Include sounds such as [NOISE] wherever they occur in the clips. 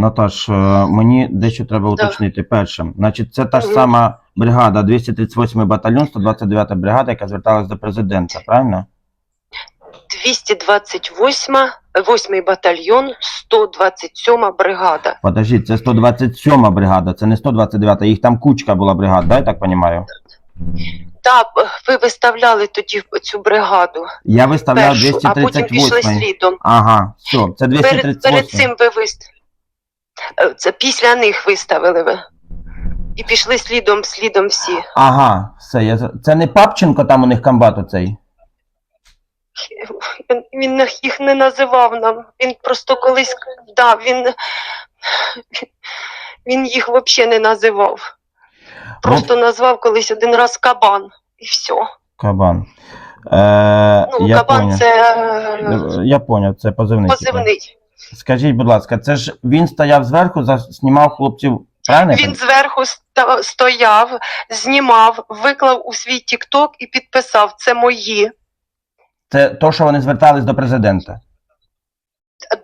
Наташ, е, мені дещо треба уточнити. Перше, значить, це та ж сама бригада, 238 батальйон, 129 бригада, яка зверталась до президента, правильно? 228 8 батальйон, 127 бригада. Подождіть, це 127 бригада, це не 129, їх там кучка була бригад, да, я так розумію? Так, ви виставляли тоді цю бригаду Я виставляв першу, а потім пішли 238. слідом. Ага, все, це Перед, перед цим ви виставили. Це після них виставили ви. І пішли слідом, слідом всі. Ага, все, я... це не Папченко там у них комбат оцей? Він, він їх не називав нам. Він просто колись да, він, він їх взагалі не називав. Просто назвав колись один раз кабан. І все. Кабан. Е, Ну, я кабан поняв. це е, Я поняв, це позивний. типу. позивний. Скажіть, будь ласка, це ж він стояв зверху, знімав хлопців, правильно? Він зверху стояв, знімав, виклав у свій тікток і підписав: це мої. Це то, що вони звертались до президента.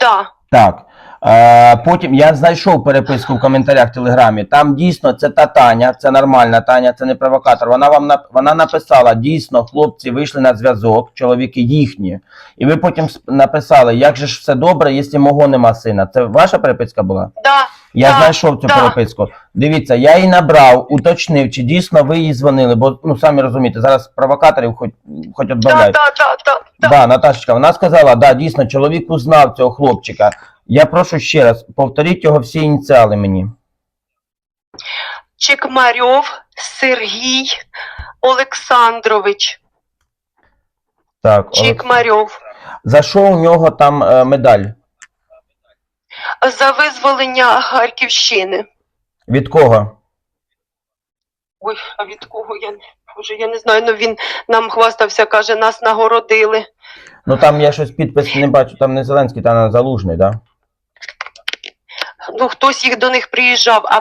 Да. Так. Е, потім я знайшов переписку в коментарях в Телеграмі. Там дійсно це та Таня, це нормальна Таня, це не провокатор. Вона вам вона написала: дійсно, хлопці вийшли на зв'язок, чоловіки їхні. І ви потім написали, як же ж все добре, якщо мого нема сина. Це ваша переписка була? Да. Я Так, знайшов цю так. переписку. Дивіться, я її набрав, уточнив, чи дійсно ви їй дзвонили, бо ну самі розумієте, зараз провокаторів хоч хоч Да, да, да, да, да. Да, Наташечка, вона сказала, да, дійсно, чоловік узнав цього хлопчика. Я прошу ще раз, повторіть його всі ініціали мені. Чекмарьов Сергій Олександрович. Так, Чекмарьов. за що у нього там е, медаль? За визволення Харківщини. Від кого? Ой, а від кого я не Боже, я не знаю. Ну він нам хвастався, каже, нас нагородили. Ну там я щось підпис не бачу, там не Зеленський, там Залужний, да? Ну, хтось їх до них приїжджав, а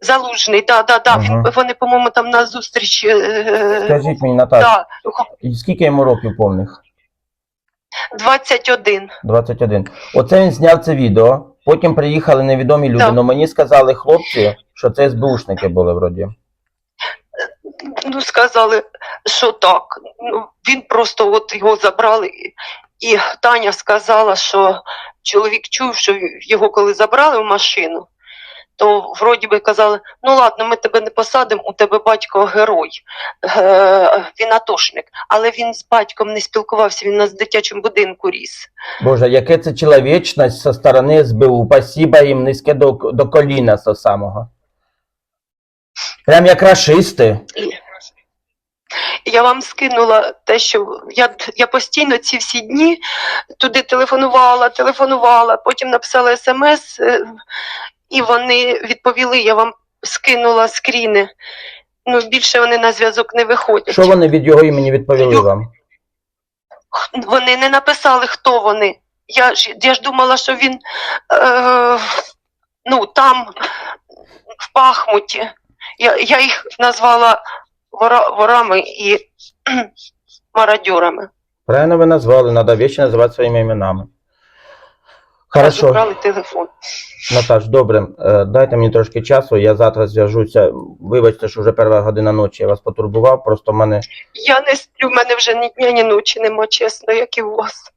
залужний, да, да, да. Він, Ага. вони, по-моєму, там на зустріч. е, Скажіть мені, Наташ, да, і скільки йому років повних? 21. 21. Оце він зняв це відео, потім приїхали невідомі люди, Так. але мені сказали хлопці, що це СБУшники були вроді. Ну, сказали, що так. Ну, він просто от його забрали. І Таня сказала, що чоловік чув, що його коли забрали в машину, то вроді би казали, ну ладно, ми тебе не посадимо, у тебе батько герой, е, він атошник. Але він з батьком не спілкувався, він у нас в дитячому будинку ріс. Боже, яке це чоловічність со сторони СБУ. Спасибо їм низьке до, до коліна со самого. Прям як рашисти. Я вам скинула те, що я, я постійно ці всі дні туди телефонувала, телефонувала, потім написала смс, е, і вони відповіли, я вам скинула скріни. Ну, більше вони на зв'язок не виходять. Що вони від його імені відповіли вам? Вони не написали, хто вони. Я ж, я ж думала, що він е, ну, там, в Пахмуті. Я, я їх назвала ворами і [CLEARS THROAT] кхм, мародьорами. Правильно ви назвали, треба вещи називати своїми іменами. Хорошо, Забрали телефон. Наташ, добре. Е, Дайте мені трошки часу, я завтра зв'яжуся. Вибачте, що вже перша година ночі я вас потурбував, просто в мене Я не сплю, в мене вже ні дня, ні ночі нема, чесно, як і у вас.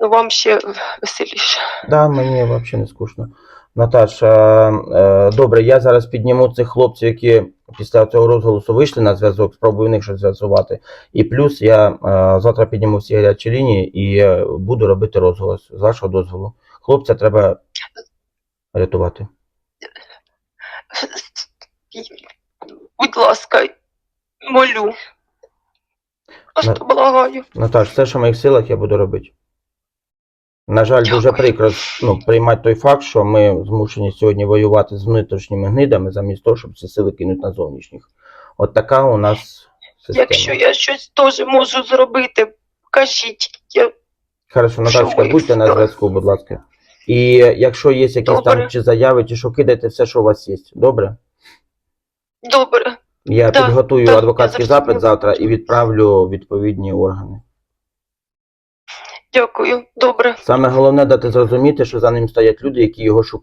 Ну, вам ще веселіше. Да, мені взагалі не скучно. Наташа, е, добре, я зараз підніму цих хлопців, які після цього розголосу вийшли на зв'язок, спробую в них щось зв'язувати. І плюс я е, завтра підніму всі гарячі лінії і е, буду робити розголос з вашого дозволу. Хлопця треба рятувати. Будь ласка, молю. Просто благаю. Наташ, все, що в моїх силах, я буду робити. На жаль, дуже прикро ну, приймати той факт, що ми змушені сьогодні воювати з внутрішніми гнидами, замість того, щоб ці сили кинути на зовнішніх. От така у нас система. Якщо я щось теж можу зробити, кажіть. Я... Хорошо, Наташка, будьте на зв'язку, будь ласка. І якщо є якісь там чи заяви, чи що, кидайте все, що у вас є. Добре? Добре. Я Так, підготую так, адвокатський запит завтра і відправлю відповідні органи. Дякую. Добре. Саме головне дати зрозуміти, що за ним стоять люди, які його шукають.